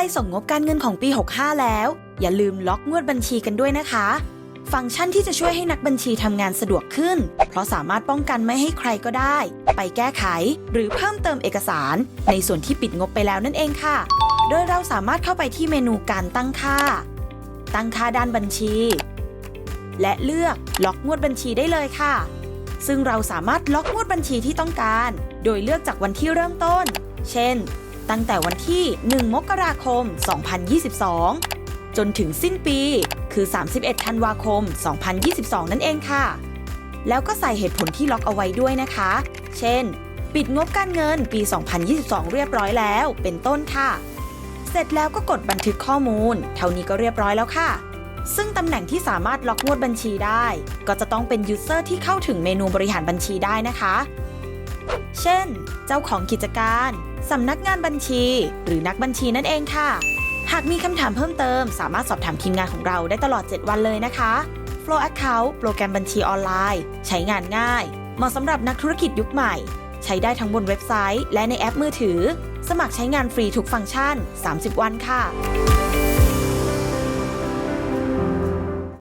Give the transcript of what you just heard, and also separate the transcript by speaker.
Speaker 1: ล้ส่งงบการเงินของปี 65 แล้ว อย่าลืมล็อกงวดบัญชีกันด้วยนะคะ ฟังก์ชันที่จะช่วยให้นักบัญชีทำงานสะดวกขึ้น เพราะสามารถป้องกันไม่ให้ใครก็ได้ ไปแก้ไข หรือเพิ่มเติมเอกสาร ในส่วนที่ปิดงบไปแล้วนั่นเองค่ะ โดยเราสามารถเข้าไปที่เมนูการตั้งค่า ตั้งค่าด้านบัญชี และเลือกล็อกงวดบัญชีได้เลยค่ะ ซึ่งเราสามารถล็อกงวดบัญชีที่ต้องการ โดยเลือกจากวันที่เริ่มต้น เช่น ตั้งแต่วันที่ 1 มกราคม 2022 จนถึงสิ้นปีคือ 31 ธันวาคม 2022 นั่นเองค่ะ แล้วก็ใส่เหตุผลที่ล็อกเอาไว้ด้วยนะคะ เช่น ปิดงบการเงินปี 2022 เรียบร้อยแล้ว เป็นต้นค่ะ เสร็จแล้วก็กดบันทึกข้อมูล เท่านี้ก็เรียบร้อยแล้วค่ะ ซึ่งตำแหน่งที่สามารถล็อกงวดบัญชีได้ ก็จะต้องเป็นยูเซอร์ที่เข้าถึงเมนูบริหารบัญชีได้นะคะ เช่น เจ้าของกิจการ สำนักงานบัญชี หรือนักบัญชีนั่นเองค่ะ หากมีคำถามเพิ่มเติม สามารถสอบถามทีมงานของเราได้ตลอด 7 วันเลยนะคะ Flow Account โปรแกรมบัญชีออนไลน์ ใช้งานง่าย เหมาะสำหรับนักธุรกิจยุคใหม่ ใช้ได้ทั้งบนเว็บไซต์ และในแอปมือถือ สมัครใช้งานฟรีทุกฟังก์ชัน 30 วันค่ะ